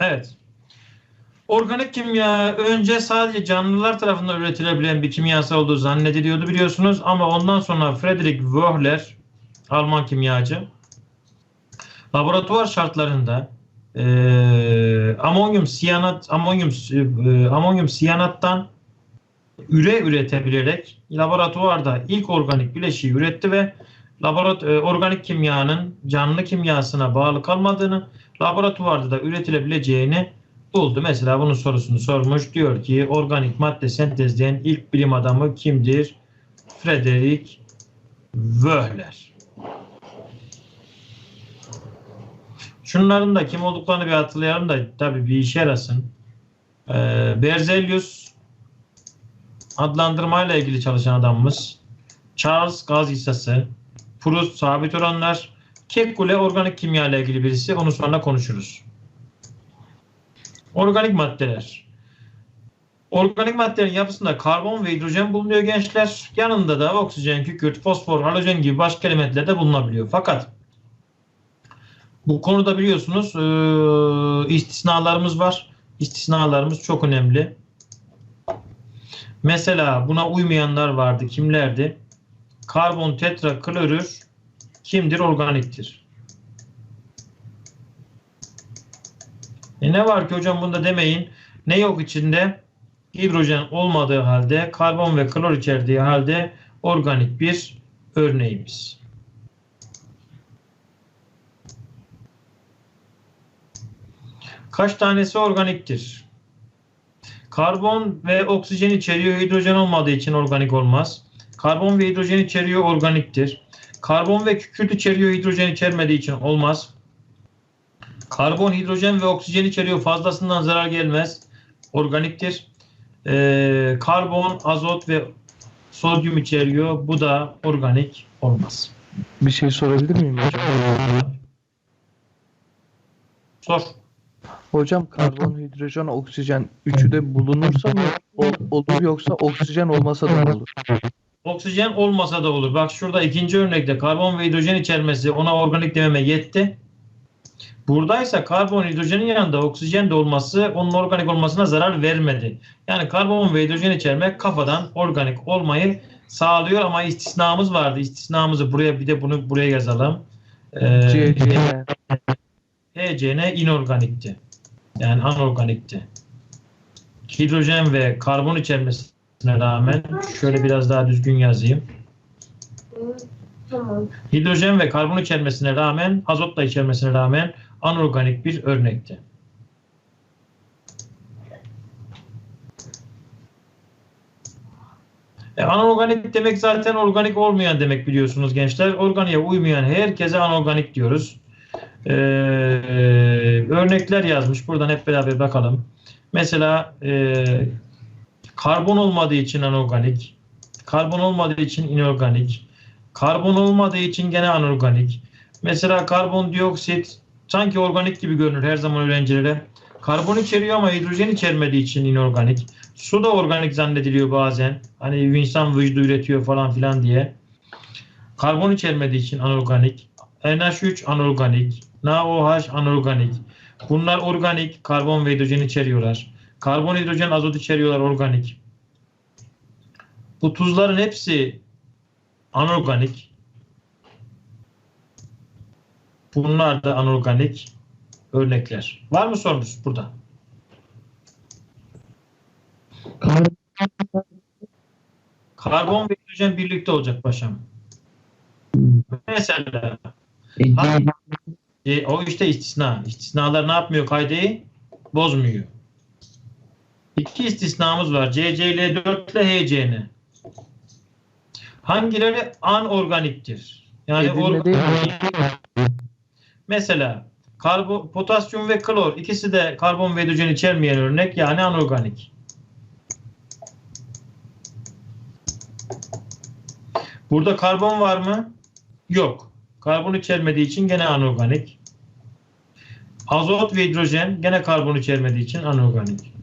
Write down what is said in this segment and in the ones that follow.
Evet. Organik kimya önce sadece canlılar tarafından üretilebilen bir kimyasal olduğu zannediliyordu biliyorsunuz ama ondan sonra Friedrich Wöhler Alman kimyacı laboratuvar şartlarında e, amonyum siyanat amonyum e, amonyum siyanattan üre üretebilerek laboratuvarda ilk organik bileşiği üretti ve laborat e, organik kimyanın canlı kimyasına bağlı kalmadığını laboratuvarda da üretilebileceğini buldu. Mesela bunun sorusunu sormuş. Diyor ki organik madde sentezleyen ilk bilim adamı kimdir? Frederick Wöhler. Şunların da kim olduklarını bir hatırlayalım da tabii bir işe yarasın. Ee, Berzelius adlandırmayla ilgili çalışan adamımız. Charles gaz hissası. Proust sabit oranlar. Kekulé organik kimya ile ilgili birisi. Onu sonra konuşuruz. Organik maddeler. Organik maddelerin yapısında karbon ve hidrojen bulunuyor gençler. Yanında da oksijen, kükürt, fosfor, halojen gibi başka elementler de bulunabiliyor. Fakat bu konuda biliyorsunuz e, istisnalarımız var. İstisnalarımız çok önemli. Mesela buna uymayanlar vardı. Kimlerdi? Karbon tetraklorür kimdir? Organiktir. E ne var ki hocam bunda demeyin. Ne yok içinde? Hidrojen olmadığı halde, karbon ve klor içerdiği halde organik bir örneğimiz. Kaç tanesi organiktir? Karbon ve oksijen içeriyor, hidrojen olmadığı için organik olmaz. Karbon ve hidrojen içeriyor, organiktir. Karbon ve kükürt içeriyor, hidrojen içermediği için olmaz. Karbon, hidrojen ve oksijen içeriyor, fazlasından zarar gelmez. Organiktir. Ee, karbon, azot ve sodyum içeriyor, bu da organik olmaz. Bir şey sorabilir miyim hocam? Sor. Hocam karbon, hidrojen, oksijen üçü de bulunursa mı ol- olur yoksa oksijen olmasa da olur? Oksijen olmasa da olur. Bak şurada ikinci örnekte karbon ve hidrojen içermesi ona organik dememe yetti. Buradaysa karbon hidrojenin yanında oksijen de olması onun organik olmasına zarar vermedi. Yani karbon ve hidrojen içermek kafadan organik olmayı sağlıyor ama istisnamız vardı. İstisnamızı buraya bir de bunu buraya yazalım. Ee. HCN inorganikti. Yani anorganikti. Hidrojen ve karbon içermesine rağmen şöyle biraz daha düzgün yazayım. Tamam. Hidrojen ve karbon içermesine rağmen, azot da içermesine rağmen anorganik bir örnekti. E, anorganik demek zaten organik olmayan demek biliyorsunuz gençler. Organiğe uymayan herkese anorganik diyoruz. Ee, örnekler yazmış. Buradan hep beraber bakalım. Mesela e, karbon olmadığı için anorganik, karbon olmadığı için inorganik, karbon olmadığı için gene anorganik. Mesela karbondioksit sanki organik gibi görünür her zaman öğrencilere. Karbon içeriyor ama hidrojen içermediği için inorganik. Su da organik zannediliyor bazen. Hani insan vücudu üretiyor falan filan diye. Karbon içermediği için anorganik. NH3 anorganik. NaOH anorganik. Bunlar organik karbon ve hidrojen içeriyorlar. Karbon, hidrojen, azot içeriyorlar organik. Bu tuzların hepsi anorganik. Bunlar da anorganik örnekler. Var mı sorunuz burada? Karbon ve hidrojen birlikte olacak paşam. Mesela e, o işte istisna. İstisnalar ne yapmıyor kaydeyi? Bozmuyor. İki istisnamız var. CCL 4 ile HCN. Hangileri anorganiktir? Yani Edilme organ- değil mi? Mesela karbon, potasyum ve klor ikisi de karbon ve hidrojen içermeyen örnek yani anorganik. Burada karbon var mı? Yok. Karbon içermediği için gene anorganik. Azot ve hidrojen gene karbon içermediği için anorganik.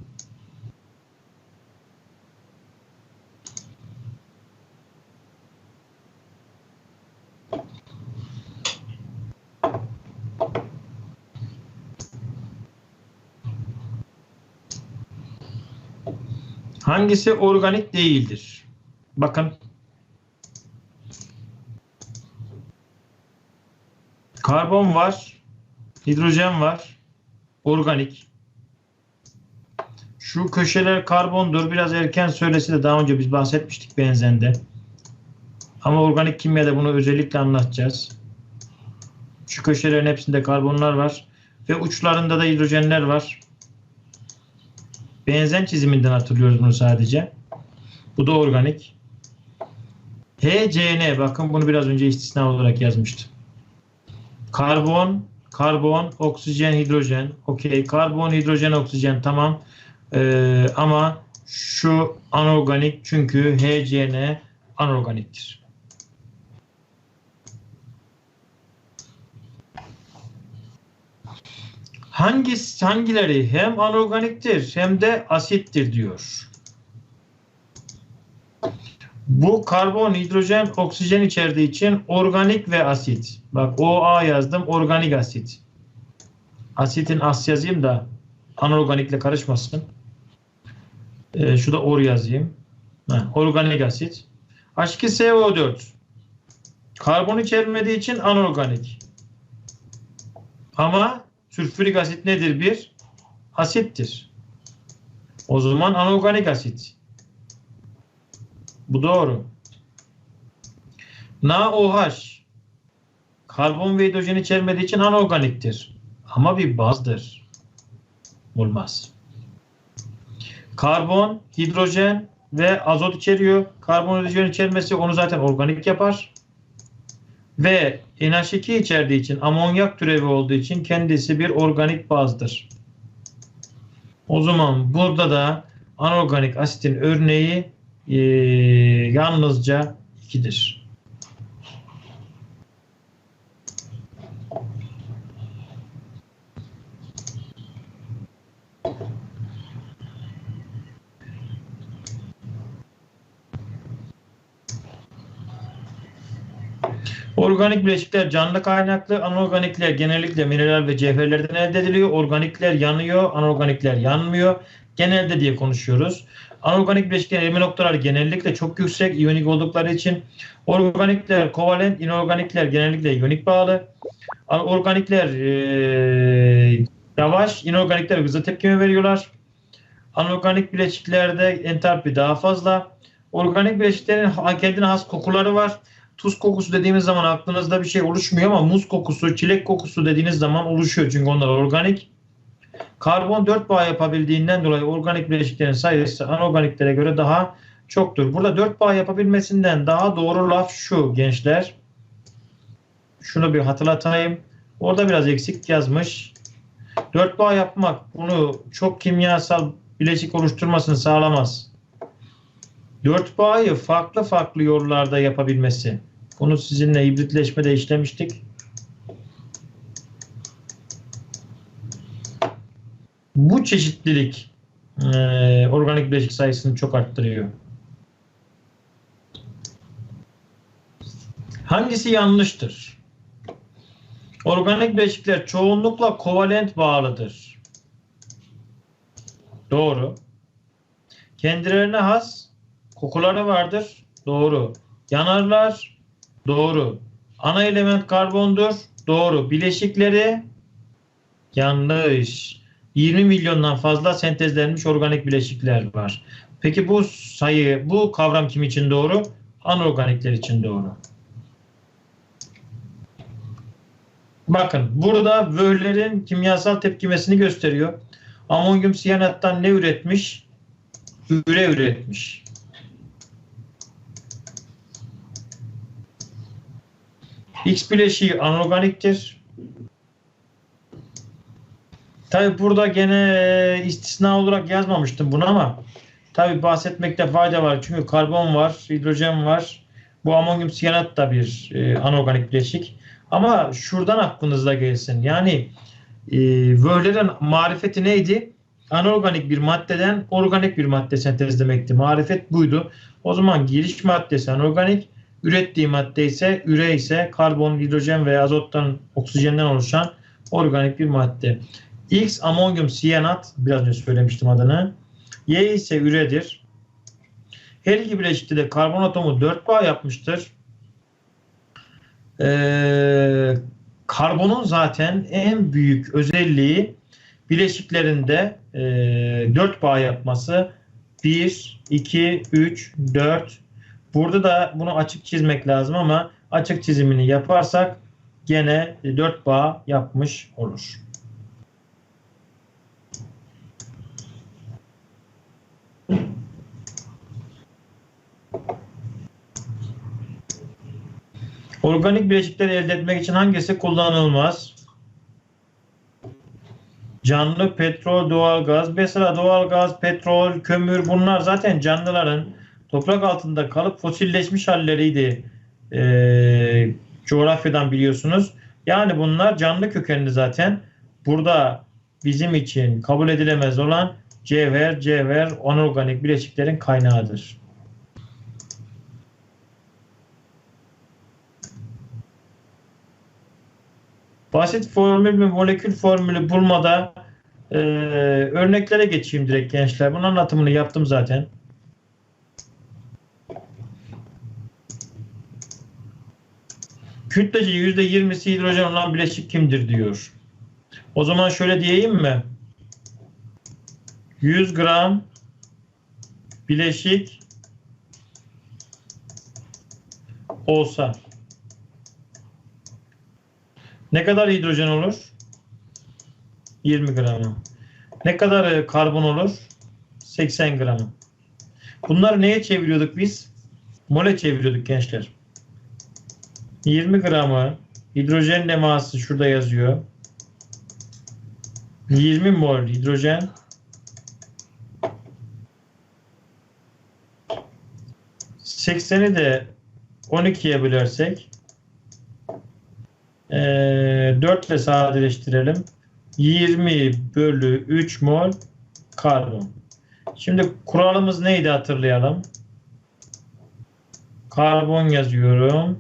Hangisi organik değildir? Bakın. Karbon var, hidrojen var, organik. Şu köşeler karbondur. Biraz erken söylesi de daha önce biz bahsetmiştik benzende. Ama organik kimyada bunu özellikle anlatacağız. Şu köşelerin hepsinde karbonlar var. Ve uçlarında da hidrojenler var. Benzen çiziminden hatırlıyoruz bunu sadece. Bu da organik. HCN bakın bunu biraz önce istisna olarak yazmıştım. Karbon, karbon, oksijen, hidrojen. Okey. Karbon, hidrojen, oksijen tamam. Ee, ama şu anorganik çünkü HCN anorganiktir. Hangisi, hangileri hem anorganiktir hem de asittir diyor. Bu karbon, hidrojen, oksijen içerdiği için organik ve asit. Bak OA yazdım organik asit. Asitin as yazayım da anorganikle karışmasın. Ee, şu da or yazayım. Ha, organik asit. H2SO4. Karbon içermediği için anorganik. Ama sülfürik asit nedir? Bir asittir. O zaman anorganik asit. Bu doğru. NaOH karbon ve hidrojen içermediği için anorganiktir. Ama bir bazdır. Olmaz. Karbon, hidrojen ve azot içeriyor. Karbon hidrojen içermesi onu zaten organik yapar. Ve NH2 içerdiği için amonyak türevi olduğu için kendisi bir organik bazdır. O zaman burada da anorganik asitin örneği e, yalnızca 2'dir. Organik bileşikler canlı kaynaklı, anorganikler genellikle mineral ve cevherlerden elde ediliyor. Organikler yanıyor, anorganikler yanmıyor. Genelde diye konuşuyoruz. Anorganik bileşiklerin erime noktaları genellikle çok yüksek, iyonik oldukları için. Organikler kovalent, inorganikler genellikle iyonik bağlı. Organikler e, yavaş, inorganikler hızlı tepkime veriyorlar. Anorganik bileşiklerde entalpi daha fazla. Organik bileşiklerin kendine has kokuları var. Tuz kokusu dediğimiz zaman aklınızda bir şey oluşmuyor ama muz kokusu, çilek kokusu dediğiniz zaman oluşuyor. Çünkü onlar organik. Karbon 4 bağ yapabildiğinden dolayı organik bileşiklerin sayısı anorganiklere göre daha çoktur. Burada 4 bağ yapabilmesinden daha doğru laf şu gençler. Şunu bir hatırlatayım. Orada biraz eksik yazmış. 4 bağ yapmak bunu çok kimyasal bileşik oluşturmasını sağlamaz. 4 bağı farklı farklı yollarda yapabilmesi. Bunu sizinle hibritleşmede işlemiştik. Bu çeşitlilik e, organik bileşik sayısını çok arttırıyor. Hangisi yanlıştır? Organik bileşikler çoğunlukla kovalent bağlıdır. Doğru. Kendilerine has kokuları vardır. Doğru. Yanarlar. Doğru. Ana element karbondur. Doğru. Bileşikleri yanlış. 20 milyondan fazla sentezlenmiş organik bileşikler var. Peki bu sayı, bu kavram kim için doğru? Anorganikler için doğru. Bakın burada Wöhler'in kimyasal tepkimesini gösteriyor. Amonyum siyanattan ne üretmiş? Üre üretmiş. X bileşiği anorganiktir. Tabi burada gene istisna olarak yazmamıştım bunu ama tabi bahsetmekte fayda var. Çünkü karbon var, hidrojen var. Bu amonyum siyanat da bir e, anorganik bileşik. Ama şuradan aklınızda gelsin. Yani e, Wöhler'in marifeti neydi? Anorganik bir maddeden organik bir madde sentezlemekti. Marifet buydu. O zaman giriş maddesi anorganik, ürettiği madde ise üre ise karbon, hidrojen veya azottan, oksijenden oluşan organik bir madde. X amonyum siyanat biraz önce söylemiştim adını. Y ise üredir. Her iki bileşikte de karbon atomu 4 bağ yapmıştır. Ee, karbonun zaten en büyük özelliği bileşiklerinde e, 4 bağ yapması. 1, 2, 3, 4. Burada da bunu açık çizmek lazım ama açık çizimini yaparsak gene 4 bağ yapmış olur. Organik bileşikleri elde etmek için hangisi kullanılmaz? Canlı, petrol, doğalgaz. Mesela doğalgaz, petrol, kömür bunlar zaten canlıların toprak altında kalıp fosilleşmiş halleriydi. Ee, coğrafyadan biliyorsunuz. Yani bunlar canlı kökenli zaten. Burada bizim için kabul edilemez olan cevher, cevher, anorganik bileşiklerin kaynağıdır. Basit formül ve molekül formülü bulmada e, örneklere geçeyim direkt gençler. Bunun anlatımını yaptım zaten. Kütlece %20'si hidrojen olan bileşik kimdir diyor. O zaman şöyle diyeyim mi? 100 gram bileşik olsa ne kadar hidrojen olur? 20 gramı. Ne kadar e, karbon olur? 80 gramı. Bunları neye çeviriyorduk biz? Mole çeviriyorduk gençler. 20 gramı hidrojen leması şurada yazıyor. 20 mol hidrojen sekseni de 12'ye bölersek e, 4 ile sadeleştirelim. 20 bölü 3 mol karbon. Şimdi kuralımız neydi hatırlayalım. Karbon yazıyorum.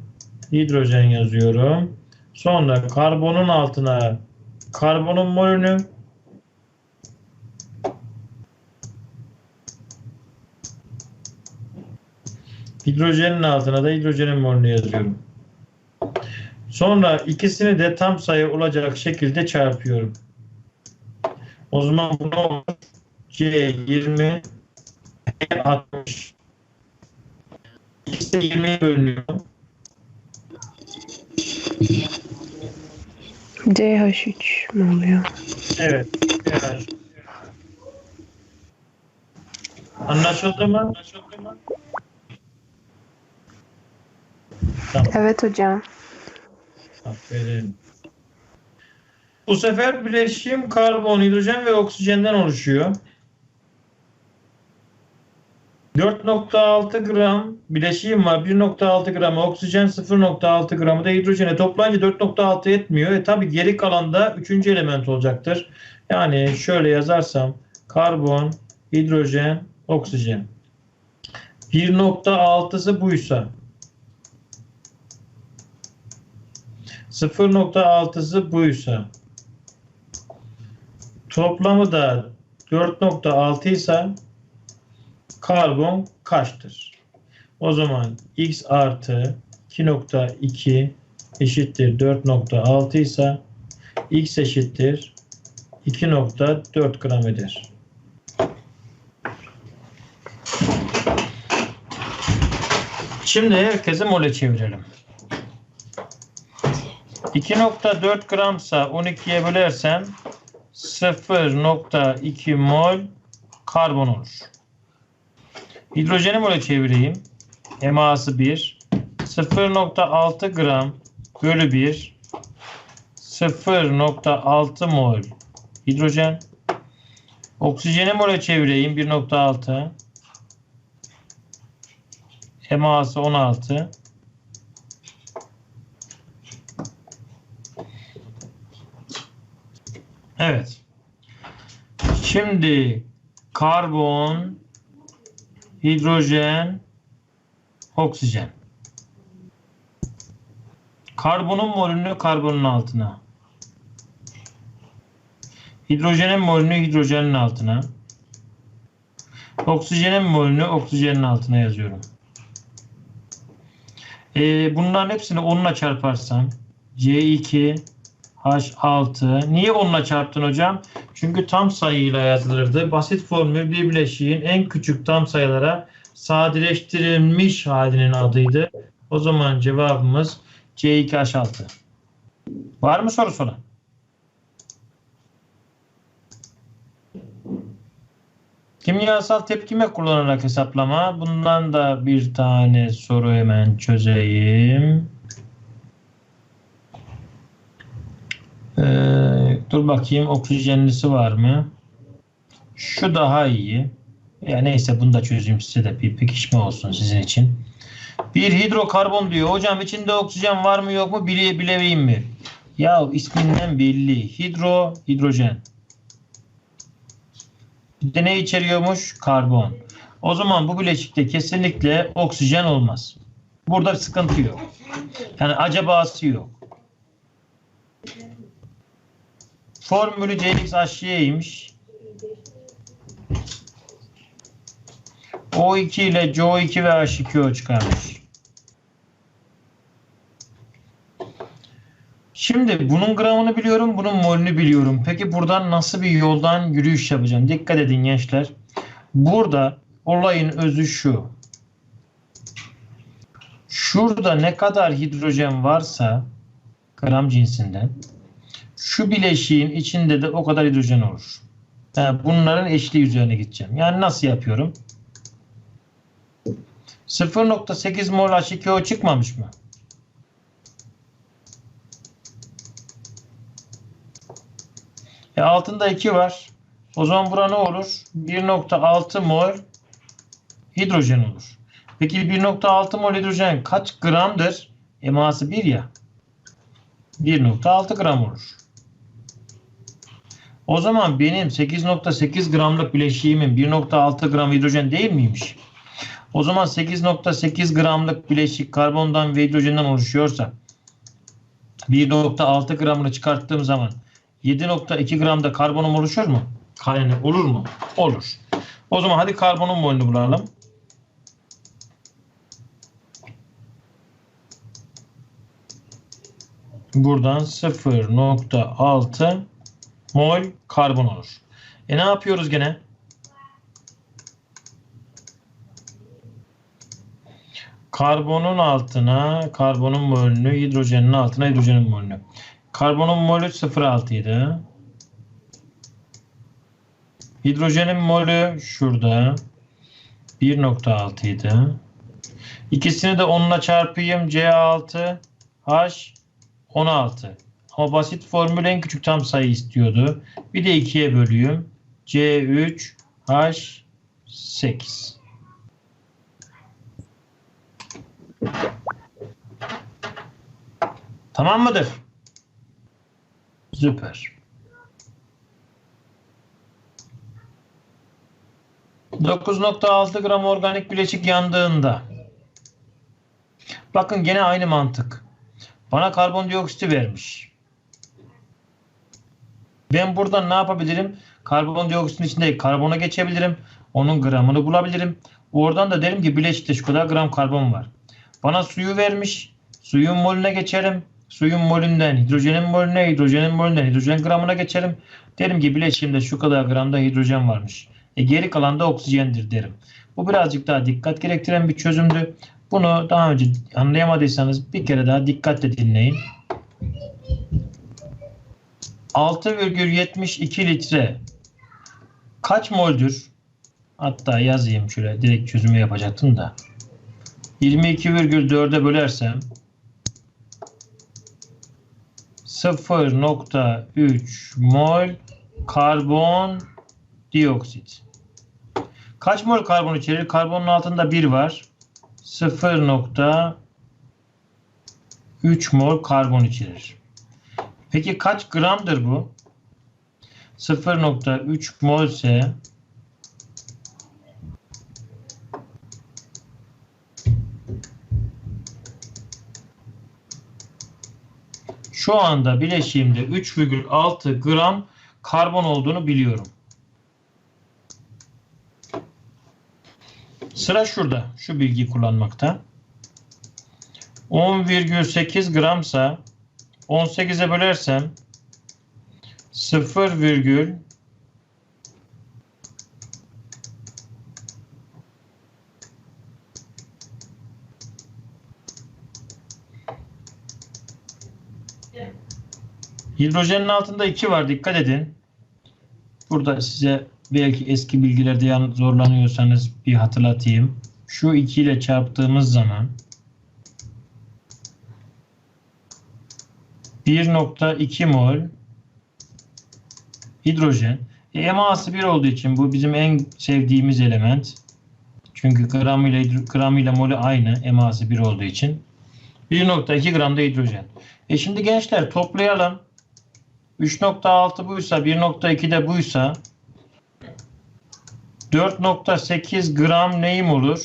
Hidrojen yazıyorum. Sonra karbonun altına karbonun molünü hidrojenin altına da hidrojenin molünü yazıyorum. Sonra ikisini de tam sayı olacak şekilde çarpıyorum. O zaman ne olur? C20 60 X'e 20'ye bölünüyor. CH3 mi oluyor? Evet. evet. Anlaşıldı mı? Anlaşıldı mı? Tamam. Evet hocam. Aferin. Bu sefer bileşim karbon, hidrojen ve oksijenden oluşuyor. 4.6 gram bileşiğim var. 1.6 gram oksijen, 0.6 gramı da hidrojene. Toplayınca 4.6 etmiyor. E tabi geri kalan da 3. element olacaktır. Yani şöyle yazarsam karbon, hidrojen, oksijen. 1.6'sı buysa 0.6'sı buysa toplamı da 4.6 ise karbon kaçtır? O zaman x artı 2.2 eşittir 4.6 ise x eşittir 2.4 gram eder. Şimdi herkese mole çevirelim. 2.4 gramsa 12'ye bölersem 0.2 mol karbon olur. Hidrojeni mole çevireyim. Eması 1. 0.6 gram bölü 1 0.6 mol hidrojen. Oksijeni mole çevireyim 1.6 eması 16 Evet. Şimdi karbon, hidrojen, oksijen. Karbonun molünü karbonun altına. Hidrojenin molünü hidrojenin altına. Oksijenin molünü oksijenin altına yazıyorum. Ee, bunların hepsini 10'la çarparsam C2 H6 niye 10'la çarptın hocam? Çünkü tam sayıyla yazılırdı. Basit formül bir bileşiğin en küçük tam sayılara sadeleştirilmiş halinin adıydı. O zaman cevabımız C2H6. Var mı soru soran? Kimyasal tepkime kullanarak hesaplama. Bundan da bir tane soru hemen çözeyim. Dur bakayım oksijenlisi var mı? Şu daha iyi. Ya neyse bunu da çözeyim size de bir pekişme olsun sizin için. Bir hidrokarbon diyor. Hocam içinde oksijen var mı yok mu bile bileyim mi? Ya isminden belli. Hidro, hidrojen. Bir de ne içeriyormuş? Karbon. O zaman bu bileşikte kesinlikle oksijen olmaz. Burada sıkıntı yok. Yani acabası yok. Formülü CXHY'ymiş. O2 ile CO2 ve H2O çıkarmış. Şimdi bunun gramını biliyorum, bunun molünü biliyorum. Peki buradan nasıl bir yoldan yürüyüş yapacağım? Dikkat edin gençler. Burada olayın özü şu. Şurada ne kadar hidrojen varsa gram cinsinden şu bileşiğin içinde de o kadar hidrojen olur. Yani bunların eşliği üzerine gideceğim. Yani nasıl yapıyorum? 0.8 mol H2O çıkmamış mı? E altında 2 var. O zaman bura ne olur? 1.6 mol hidrojen olur. Peki 1.6 mol hidrojen kaç gramdır? Eması 1 ya. 1.6 gram olur. O zaman benim 8.8 gramlık bileşiğimin 1.6 gram hidrojen değil miymiş? O zaman 8.8 gramlık bileşik karbondan ve hidrojenden oluşuyorsa 1.6 gramını çıkarttığım zaman 7.2 gramda karbonum oluşur mu? Yani olur mu? Olur. O zaman hadi karbonun molünü bulalım. Buradan 0.6 mol karbon olur. E ne yapıyoruz gene? Karbonun altına karbonun molünü, hidrojenin altına hidrojenin molünü. Karbonun molü 0.6 idi. Hidrojenin molü şurada 1.6 idi. İkisini de 10'la çarpayım. C6 H 16. Ama basit formül en küçük tam sayı istiyordu. Bir de 2'ye bölüyüm. C3 H 8. Tamam mıdır? Süper. 9.6 gram organik bileşik yandığında bakın gene aynı mantık. Bana karbondioksiti vermiş. Ben buradan ne yapabilirim? Karbondioksitin içinde karbona geçebilirim. Onun gramını bulabilirim. Oradan da derim ki bileşikte şu kadar gram karbon var. Bana suyu vermiş. Suyun molüne geçerim. Suyun molünden hidrojenin molüne, hidrojenin molünden hidrojen gramına geçerim. Derim ki bileşiğimde şu kadar gramda hidrojen varmış. E geri kalan da oksijendir derim. Bu birazcık daha dikkat gerektiren bir çözümdü. Bunu daha önce anlayamadıysanız bir kere daha dikkatle dinleyin. 6,72 litre kaç moldür? Hatta yazayım şöyle direkt çözümü yapacaktım da. 22,4'e bölersem 0.3 mol karbon dioksit. Kaç mol karbon içerir? Karbonun altında 1 var. 0.3 mol karbon içerir. Peki kaç gramdır bu? 0.3 mol ise şu anda bileşiğimde 3,6 gram karbon olduğunu biliyorum. Sıra şurada. Şu bilgiyi kullanmakta. 10,8 gramsa 18'e bölersem 0, virgül Hidrojenin altında 2 var. Dikkat edin. Burada size belki eski bilgilerde zorlanıyorsanız bir hatırlatayım. Şu 2 ile çarptığımız zaman 1.2 mol hidrojen. E, eması 1 olduğu için bu bizim en sevdiğimiz element. Çünkü gram ile, hidro- gram ile molü aynı. Eması 1 olduğu için. 1.2 gram da hidrojen. E şimdi gençler toplayalım. 3.6 buysa 1.2 de buysa 4.8 gram neyim olur?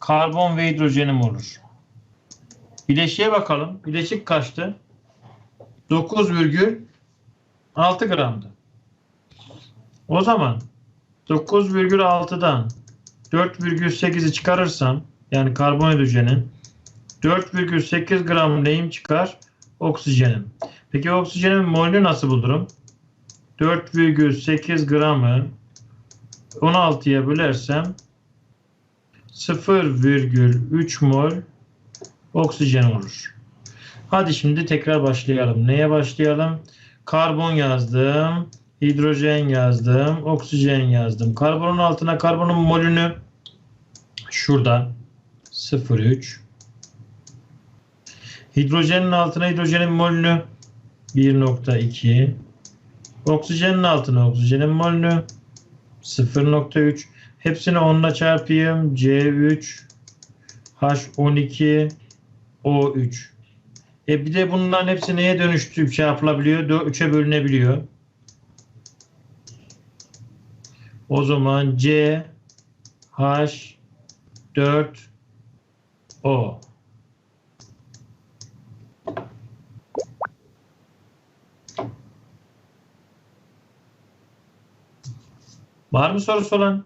Karbon ve hidrojenim olur. Bileşiğe bakalım. Bileşik kaçtı? 9,6 gramdı. O zaman 9,6'dan 4,8'i çıkarırsam yani karbon hidrojenin 4,8 gram neyim çıkar? Oksijenim. Peki oksijenin molünü nasıl bulurum? 4,8 gramı 16'ya bölersem 0,3 mol oksijen olur. Hadi şimdi tekrar başlayalım. Neye başlayalım? Karbon yazdım. Hidrojen yazdım. Oksijen yazdım. Karbonun altına karbonun molünü şurada 0,3 Hidrojenin altına hidrojenin molünü 1.2 Oksijenin altına oksijenin molünü 0.3 Hepsini 10 ile çarpayım. C3 H12 O3 e bir de bunların hepsi neye dönüştürüp şey yapılabiliyor? 3'e bölünebiliyor. O zaman C H 4 O Var mı sorusu olan?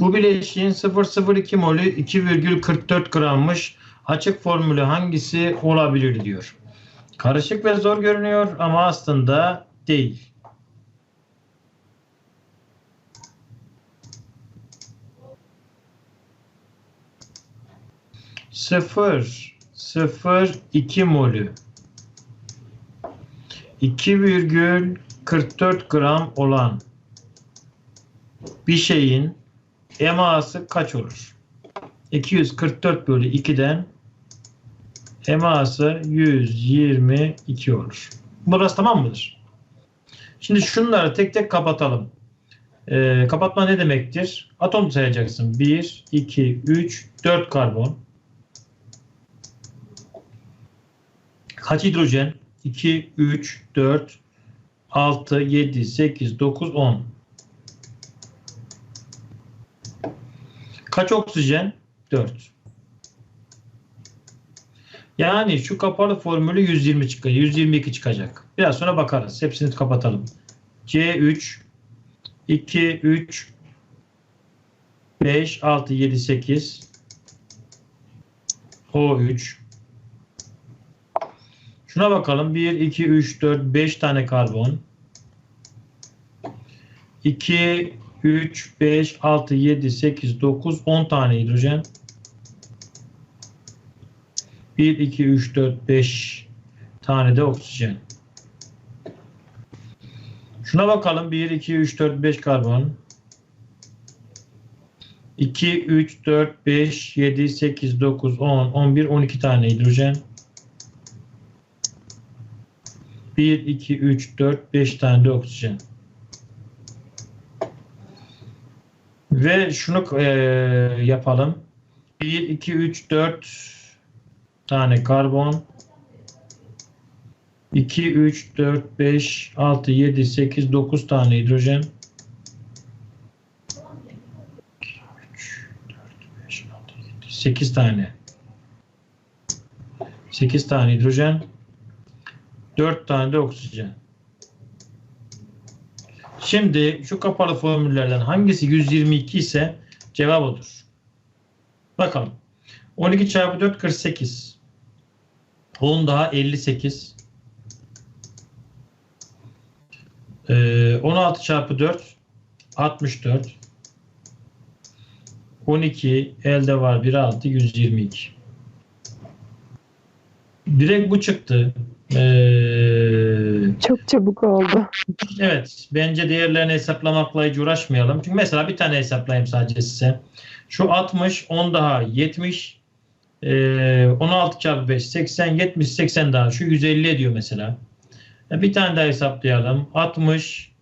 Bu bileşiğin 002 molü 2,44 grammış. Açık formülü hangisi olabilir diyor. Karışık ve zor görünüyor ama aslında değil. Sıfır, sıfır iki molü. 2,44 gram olan bir şeyin eması kaç olur? 244 bölü 2'den eması 122 olur. Burası tamam mıdır? Şimdi şunları tek tek kapatalım. Ee, kapatma ne demektir? Atom sayacaksın. 1, 2, 3, 4 karbon. Kaç hidrojen? 2, 3, 4, 6, 7, 8, 9, 10. Kaç oksijen? 4. Yani şu kapalı formülü 120 çıkacak. 122 çıkacak. Biraz sonra bakarız. Hepsini kapatalım. C3 2 3 5 6 7 8 O3 Şuna bakalım. 1 2 3 4 5 tane karbon 2 3, 5, 6, 7, 8, 9, 10 tane hidrojen. 1, 2, 3, 4, 5 tane de oksijen. Şuna bakalım. 1, 2, 3, 4, 5 karbon. 2, 3, 4, 5, 7, 8, 9, 10, 11, 12 tane hidrojen. 1, 2, 3, 4, 5 tane de oksijen. Ve şunu e, yapalım. 1, 2, 3, 4 tane karbon. 2, 3, 4, 5, 6, 7, 8, 9 tane hidrojen. 2, 3, 4, 5, 6, 7, 8 tane. 8 tane hidrojen. 4 tane de oksijen. Şimdi şu kapalı formüllerden hangisi 122 ise cevap odur. Bakalım. 12 çarpı 4 48. 10 daha 58. Ee, 16 çarpı 4 64. 12 elde var 1 6 122. Direkt bu çıktı. Ee, Çok çabuk oldu. Evet, bence değerlerini hesaplamakla hiç uğraşmayalım. Çünkü mesela bir tane hesaplayayım sadece size. Şu 60, 10 daha 70, ee, 16 çarpı 5, 80, 70, 80 daha. Şu 150 ediyor mesela. Bir tane daha hesaplayalım. 60,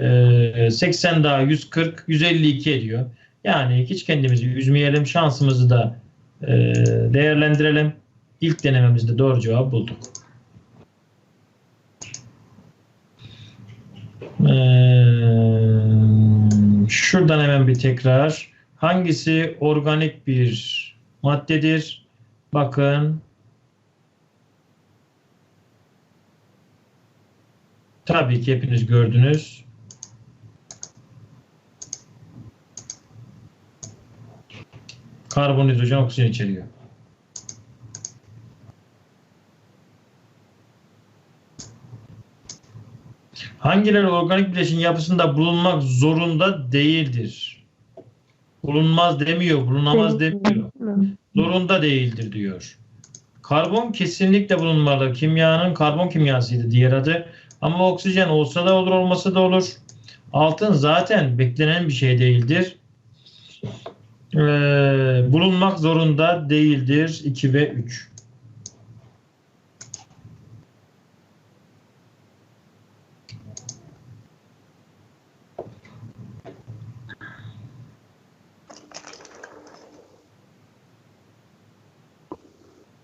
ee, 80 daha 140, 152 ediyor. Yani hiç kendimizi üzmeyelim. Şansımızı da ee, değerlendirelim. İlk denememizde doğru cevabı bulduk. Ee, şuradan hemen bir tekrar. Hangisi organik bir maddedir? Bakın. Tabii ki hepiniz gördünüz. Karbon, hidrojen, oksijen içeriyor. Hangileri organik bileşin yapısında bulunmak zorunda değildir? Bulunmaz demiyor, bulunamaz demiyor. Zorunda değildir diyor. Karbon kesinlikle bulunmalı. Kimyanın karbon kimyasıydı diğer adı. Ama oksijen olsa da olur, olmasa da olur. Altın zaten beklenen bir şey değildir. Ee, bulunmak zorunda değildir. 2 ve 3.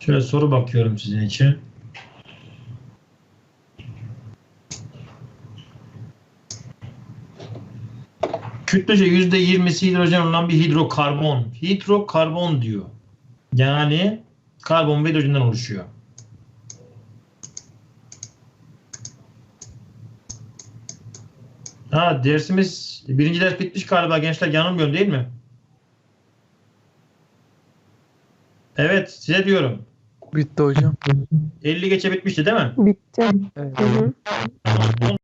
Şöyle soru bakıyorum sizin için. Kütlece yüzde yirmisi hidrojen olan bir hidrokarbon. Hidrokarbon diyor. Yani karbon ve hidrojenden oluşuyor. Ha dersimiz birinci ders bitmiş galiba gençler yanılmıyorum değil mi? Evet size diyorum. Bitti hocam. 50 geçe bitmişti değil mi? Bitti. Evet. Hı hı.